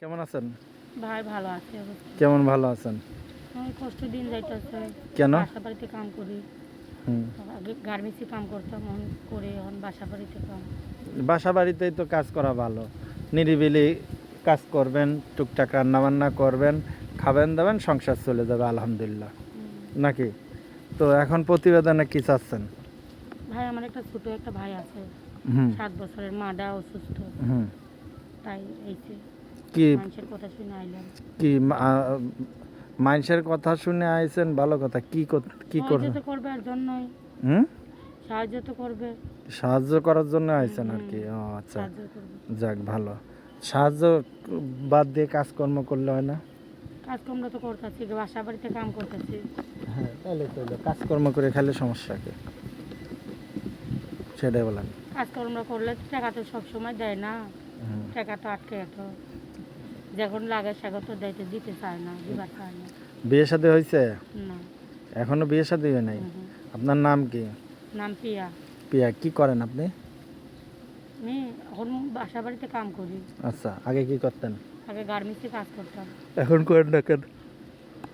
কেমন আছেন? ভাই ভালো আছে কেমন ভালো আছেন? কষ্ট দিন যাইতেছে। কেন? বাসা বাড়িতে কাম করি। হুম। আগে গার্মেন্টসে কাম করতাম এখন করে এখন বাসা বাড়িতে কাম। বাসা বাড়িতেই তো কাজ করা ভালো। নিরিবিলি কাজ করবেন টুকটাক রান্না বান্না করবেন খাবেন দাবেন সংসার চলে যাবে আলহামদুলিল্লাহ। নাকি? তো এখন প্রতিবেদনে কি চাচ্ছেন? ভাই আমার একটা ছোট একটা ভাই আছে। সাত বছরের মাডা অসুস্থ। হুম। তাই এইছে কি মানুষের কথা শুনে কি মানুষের কথা শুনে আইছেন ভালো কথা। কি কি করবেন? জন্যই। হুম? সাহায্য তো করবে। সাহায্য করার জন্য আইছেন আর কি? ও আচ্ছা। যাক ভালো। সাহায্য বাদ দিয়ে কাজকর্ম করলে হয় না? কাজকর্ম তো করতেছি বাসা বাড়িতে কাম করতেছি। হ্যাঁ তাহলে তো। কাজকর্ম করে খাইলে সমস্যা কি? সেটাই বলেন। কাজকর্ম করলে টাকা তো সবসময় দেয় না। হুম। টাকা তো আটকে এত যখন লাগে সেখন তো দিতে দিতে চায় না দিবার চায় না। বিয়ে শাদী হয়েছে না। এখনও বিয়ে শাদী হয় নাই। আপনার নাম কি? নাম পিয়া। পিয়া কি করেন আপনি? আমি এখন বাসা বাড়িতে কাম করি। আচ্ছা আগে কি করতেন? আগে গার্মেন্টসে কাজ করতাম। এখন করেন না কেন?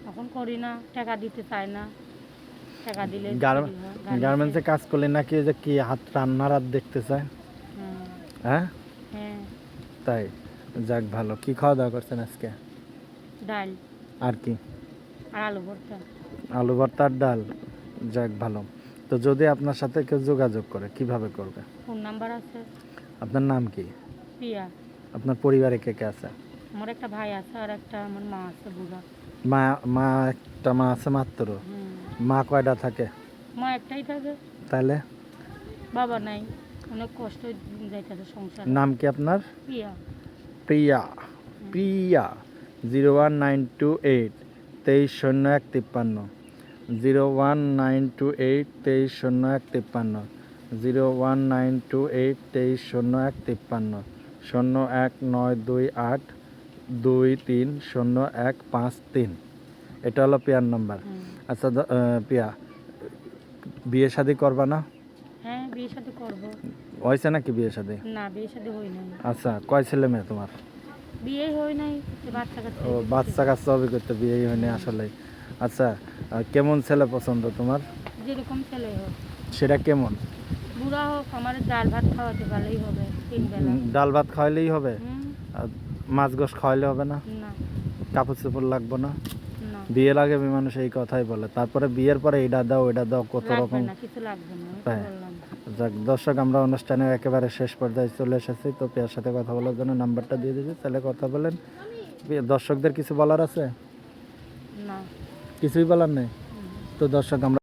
এখন করি না টাকা দিতে চায় না। টাকা দিলে। গার্মেন্টসে- কাজ করলে নাকি যে কি হাত রান্নার হাত দেখতে চায়? হ্যাঁ? তাই। যাক ভালো। কি খাওয়া দাওয়া করছেন আজকে? ডাল। আর কি? আর আলু ভর্তা। আলু ভর্তার ডাল। যাক ভালো। তো যদি আপনার সাথে কেউ যোগাযোগ করে কীভাবে করবে? ফোন নাম্বার আছে। আপনার নাম কি? পিয়া আপনার পরিবারে কে কে আছে? আমার একটা ভাই আছে আর একটা আমার মা আছে বুড়া। মা মা একটা মা আছে মাত্র? মা কয়টা থাকে? মা একটাই থাকে। তাহলে? বাবা নাই। অনেক কষ্ট যাইতেছে সংসার। নাম কি আপনার? Piya Priya. Priya. Zero one nine two eight তেইশ শূন্য এক তিপ্পান্ন। Zero one nine two eight তেইশ শূন্য এক তিপ্পান্ন। Zero one nine two eight তেইশ শূন্য এক তিপ্পান্ন। শূন্য এক নয় দুই আট দুই তিন শূন্য এক পাঁচ তিন। এটা হলো পিয়ার নাম্বার। আচ্ছা পিয়া বিয়ে শাদি করবা না? হ্যাঁ বিয়ে সাথে করব। হয়েছে নাকি বিয়ে শাদি না বিয়ে সাথে হই নাই। আচ্ছা কয় ছেলে মেয়ে তোমার? বিয়ে হই নাই বাচ্চা কাচ্চা ও বাচ্চা কাচ্চা হবে করতে বিয়ে হয়নি আসলে। আচ্ছা কেমন ছেলে পছন্দ তোমার? যেরকম ছেলে হোক। সেটা কেমন? বুড়া হোক আমার ডাল ভাত খাওয়াতে পারলেই হবে তিন বেলা। ডাল ভাত খাওয়াইলেই হবে? মাছ গোস খাওয়াইলে হবে না? না। কাপড় চোপড় লাগবে না? না বিয়ে লাগে মানুষ এই কথাই বলে। তারপরে বিয়ের পরে এটা দাও এটা দাও কত রকম তাই? যাক দর্শক আমরা অনুষ্ঠানে একেবারে শেষ পর্যায়ে চলে এসেছি। তো পেয়ার সাথে কথা বলার জন্য নাম্বারটা দিয়ে দিয়েছি তাহলে কথা বলেন। দর্শকদের কিছু বলার আছে? কিছুই বলার নেই? তো দর্শক আমরা